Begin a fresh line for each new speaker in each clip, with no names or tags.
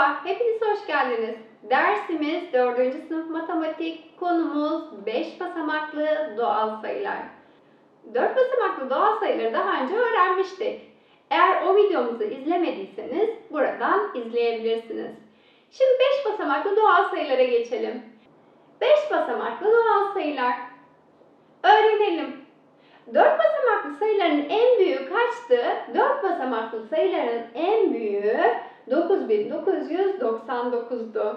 Merhaba, hepiniz hoş geldiniz. Dersimiz 4. sınıf matematik, konumuz 5 basamaklı doğal sayılar. 4 basamaklı doğal sayıları daha önce öğrenmiştik. Eğer o videomuzu izlemediyseniz buradan izleyebilirsiniz. Şimdi 5 basamaklı doğal sayılara geçelim. 5 basamaklı doğal sayılar. Öğrenelim. 4 basamaklı sayıların en büyüğü kaçtı? 4 basamaklı sayıların en büyüğü 9999'du.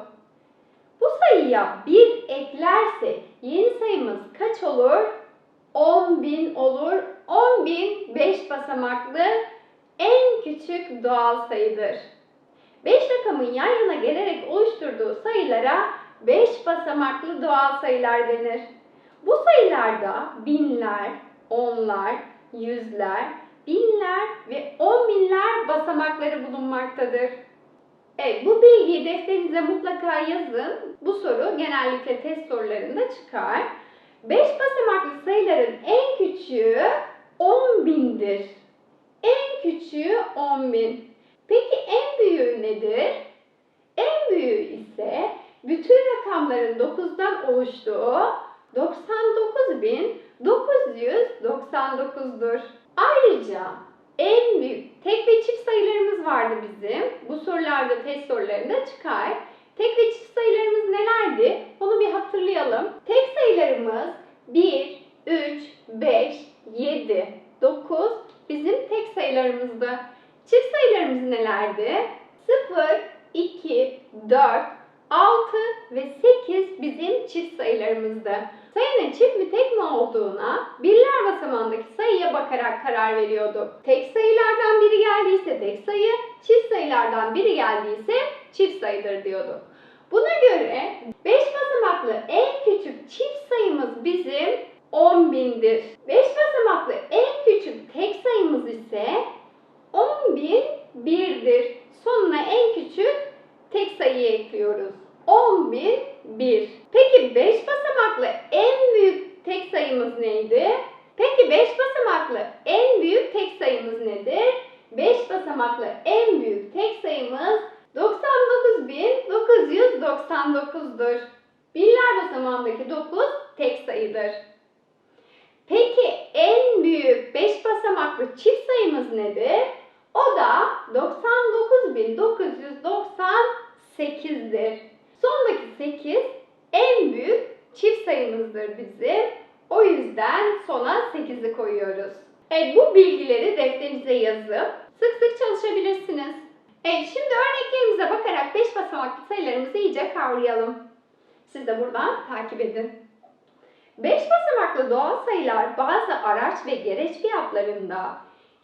Bu sayıya 1 eklersek yeni sayımız kaç olur? 10.000 olur. 10.000 5 basamaklı en küçük doğal sayıdır. 5 rakamın yan yana gelerek oluşturduğu sayılara 5 basamaklı doğal sayılar denir. Bu sayılarda binler, onlar, yüzler, binler ve on binler basamakları bulunmaktadır. Evet, bu bilgiyi defterinize mutlaka yazın. Bu soru genellikle test sorularında çıkar. 5 basamaklı sayıların en küçüğü 10 bindir. En küçüğü 10 bin. Peki en büyüğü nedir? En büyüğü ise bütün rakamların 9'dan oluştuğu 99.999'dur. Ayrıca en büyük tek ve çift sayılarımız vardı bizim. Bu sorularda test sorularında çıkar. Tek ve çift sayılarımız nelerdi? Onu bir hatırlayalım. Tek sayılarımız 1, 3, 5, 7, 9 bizim tek sayılarımızdı. Çift sayılarımız nelerdi? 0, 2, 4, 6 ve 8 bizim çift sayılarımızdı. Sayının çift mi tek mi olduğuna basamağındaki sayıya bakarak karar veriyorduk. Tek sayılardan biri geldiyse tek sayı, çift sayılardan biri geldiyse çift sayıdır diyorduk. Buna göre 5 basamaklı en küçük çift sayımız bizim 10.000'dir. 5 basamaklı en küçük tek sayımız ise 10.001'dir. Sonuna en küçük tek sayıyı ekliyoruz. 10.001. Peki 5 basamaklı en büyük tek sayımız neydi? Peki 5 basamaklı en büyük tek sayımız nedir? 5 basamaklı en büyük tek sayımız 99.999'dur. Birler basamağındaki 9 tek sayıdır. Peki en büyük 5 basamaklı çift sayımız nedir? O da 99.998'dir. Sondaki 8 en büyük çift sayımızdır bizim. O yüzden sona 8'i koyuyoruz. Evet bu bilgileri defterinize yazıp sık sık çalışabilirsiniz. Evet şimdi örneklerimize bakarak 5 basamaklı sayılarımızı iyice kavrayalım. Siz de buradan takip edin. 5 basamaklı doğal sayılar bazı araç ve gereç fiyatlarında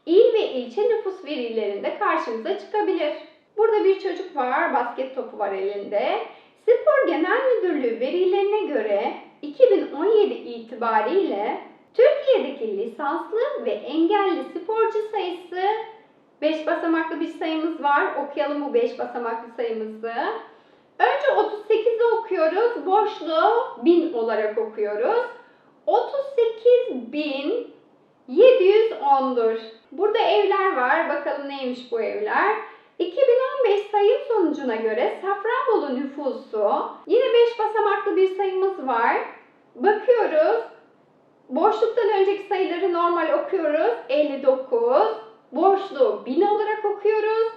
il ve ilçe nüfus verilerinde karşımıza çıkabilir. Burada bir çocuk var, basket topu var elinde. Spor Genel Müdürlüğü verilerine göre 2017 itibariyle Türkiye'deki lisanslı ve engelli sporcu sayısı 5 basamaklı bir sayımız var. Okuyalım bu 5 basamaklı sayımızı. Önce 38'i okuyoruz. Boşluğu 1000 olarak okuyoruz. 38.710'dur. Burada evler var. Bakalım neymiş bu evler. 2015 sayım sonucuna göre Safranbolu nüfusu yine 5 basamaklı bir sayımız var. Bakıyoruz. Boşluktan önceki sayıları normal okuyoruz. 59. Boşluğu 1000 olarak okuyoruz.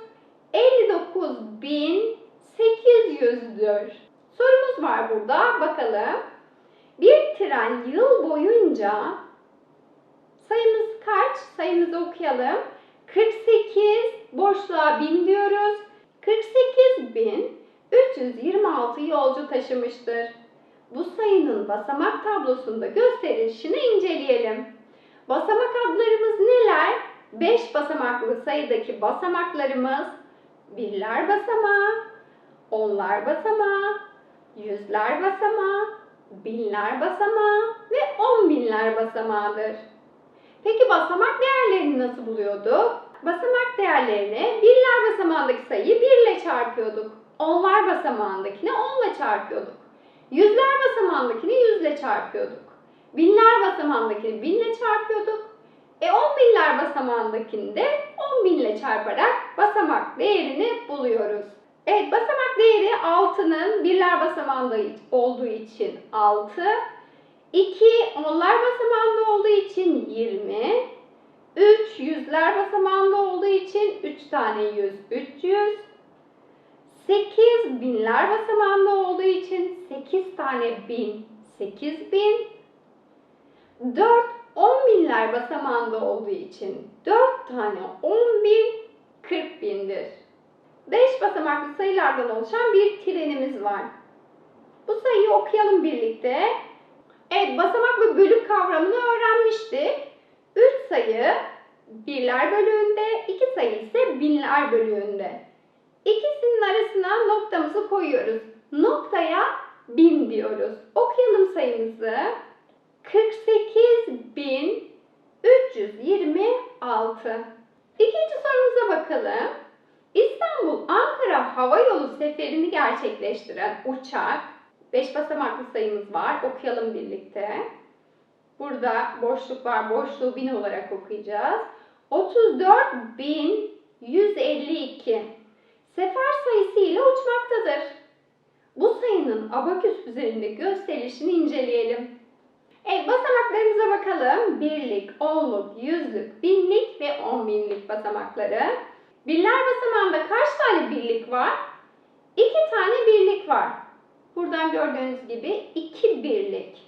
59.800'dür. Sorumuz var burada. Bakalım. Bir tren yıl boyunca sayımız kaç? Sayımızı okuyalım. 48 boşluğa 1000 diyoruz. 48.326 yolcu taşımıştır. Bu sayının basamak tablosunda gösterilişini inceleyelim. Basamak adlarımız neler? 5 basamaklı sayıdaki basamaklarımız birler basamağı, onlar basamağı, yüzler basamağı, binler basamağı ve on binler basamağıdır. Peki basamak değerlerini nasıl buluyorduk? Basamak değerlerini birler basamağındaki sayıyı 1 ile çarpıyorduk. Onlar basamağındakini 10 ile çarpıyorduk. Yüzler basamağındakini 100 ile çarpıyorduk. Binler basamağındakini 1000 ile çarpıyorduk. E 10 binler basamağındakini de 10 bin ile çarparak basamak değerini buluyoruz. Evet basamak değeri 6'nın birler basamağında olduğu için 6. 2 onlar basamağında olduğu için 20. 3 yüzler basamağında olduğu için 3 tane 100 300. 8 binler basamağında olduğu için 8 tane bin 8000. 4 10 binler basamağında olduğu için 4 tane 10 bin 40 bindir. 5 basamaklı sayılardan oluşan bir trenimiz var. Bu sayıyı okuyalım birlikte. Evet, basamak ve bölük kavramını öğrenmiştik. 3 sayı birler bölüğünde, 2 sayı ise binler bölüğünde. İkisinin arasına noktamızı koyuyoruz. Noktaya bin diyoruz. Okuyalım sayımızı. 48.326. İkinci sorumuza bakalım. İstanbul-Ankara Hava Yolu seferini gerçekleştiren uçak, 5 basamaklı sayımız var. Okuyalım birlikte. Burada boşluk var. Boşluğu 1000 olarak okuyacağız. 34.152 sefer sayısı ile uçmaktadır. Bu sayının abaküs üzerinde gösterilişini inceleyelim. Evet basamaklarımıza bakalım. Birlik, onluk, yüzlük, binlik ve on binlik basamakları. Birler basamağında kaç tane birlik var? İki tane birlik var. Buradan gördüğünüz gibi iki birlik.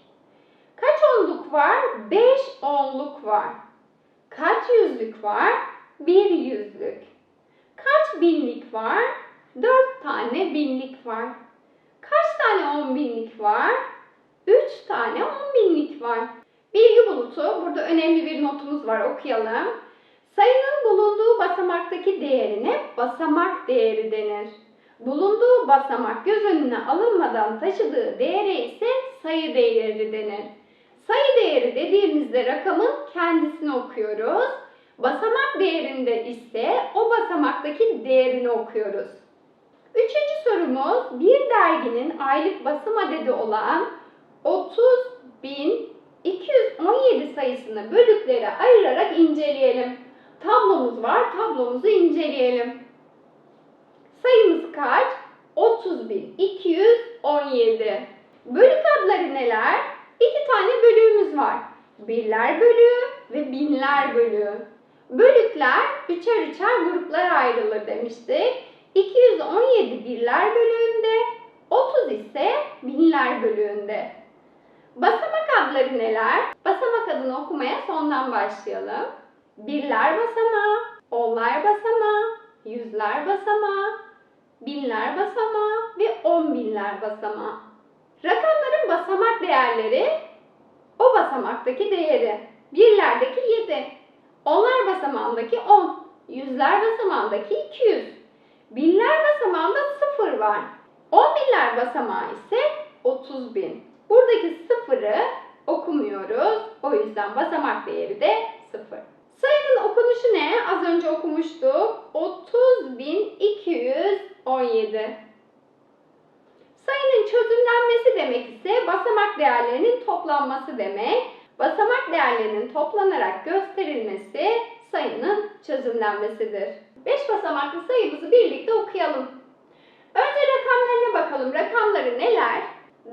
Kaç onluk var? Beş onluk var. Kaç yüzlük var? Bir yüzlük. Kaç binlik var? Dört tane binlik var. Kaç tane on binlik var? Üç tane on var. Bilgi bulutu. Burada önemli bir notumuz var. Okuyalım. Sayının bulunduğu basamaktaki değerine basamak değeri denir. Bulunduğu basamak göz önüne alınmadan taşıdığı değere ise sayı değeri denir. Sayı değeri dediğimizde rakamın kendisini okuyoruz. Basamak değerinde ise o basamaktaki değerini okuyoruz. Üçüncü sorumuz bir derginin aylık basım adedi olan 30.217 sayısını bölüklere ayırarak inceleyelim. Tablomuz var, tablomuzu inceleyelim. Sayımız kaç? 30.217. Bölük adları neler? İki tane bölüğümüz var. Birler bölüğü ve binler bölüğü. Bölükler üçer üçer gruplara ayrılır demiştik. 217 birler bölüğünde, 30 ise binler bölüğünde. Basamak adları neler? Basamak adını okumaya sondan başlayalım. Birler basamağı, onlar basamağı, yüzler basamağı, binler basamağı ve on binler basamağı. Rakamların basamak değerleri o basamaktaki değeri. Birlerdeki 7, onlar basamağındaki 10, yüzler basamağındaki 200, binler basamağında 0 var. 10 binler basamağı ise 30 bin. Buradaki sıfırı okumuyoruz. O yüzden basamak değeri de 0. Sayının okunuşu ne? Az önce okumuştuk. 30.217. Sayının çözümlenmesi demek ise basamak değerlerinin toplanması demek. Basamak değerlerinin toplanarak gösterilmesi sayının çözümlenmesidir. 5 basamaklı sayımızı birlikte okuyalım. Önce rakamlarına bakalım. Rakamları neler?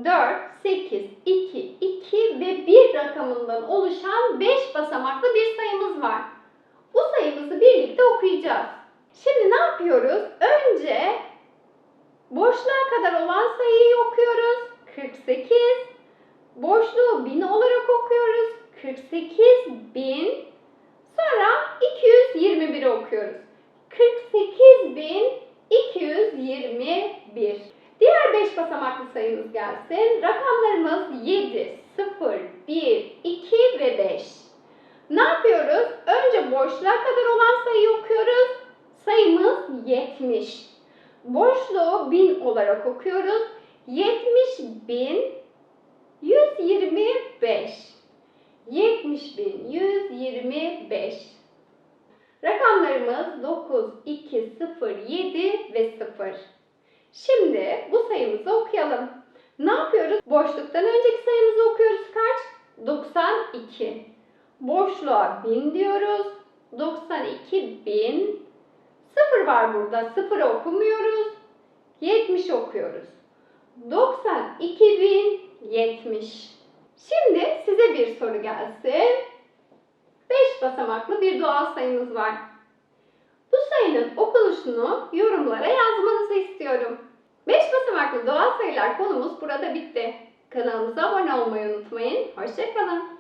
4, 8, 2, 2 ve 1 rakamından oluşan 5 basamaklı bir sayımız var. Bu sayımızı birlikte okuyacağız. Şimdi ne yapıyoruz? Önce boşluğa kadar olan sayıyı okuyoruz. 48. Boşluğu 1000 olarak okuyoruz. 48 bin. Sonra 221'i okuyoruz. 48.221. Diğer 5 basamaklı sayımız gelsin. Rakamlarımız 7, 0, 1, 2 ve 5. Ne yapıyoruz? Önce boşluğa kadar olan sayıyı okuyoruz. Sayımız 70. Boşluğu 1000 olarak okuyoruz. 70.125. 70.125. Rakamlarımız 9, 2, 0, 7 ve 0. Şimdi bu sayımızı okuyalım. Ne yapıyoruz? Boşluktan önceki sayımızı okuyoruz kaç? 92. Boşluğa 1000 diyoruz. 92 bin. 0 var burada. 0'ı okumuyoruz. 70 okuyoruz. 92.070. Şimdi size bir soru gelsin. 5 basamaklı bir doğal sayımız var. Bu sayının okunuşunu yorumlara yazmanızı istiyorum. 5 basamaklı doğal sayılar konumuz burada bitti. Kanalımıza abone olmayı unutmayın. Hoşçakalın.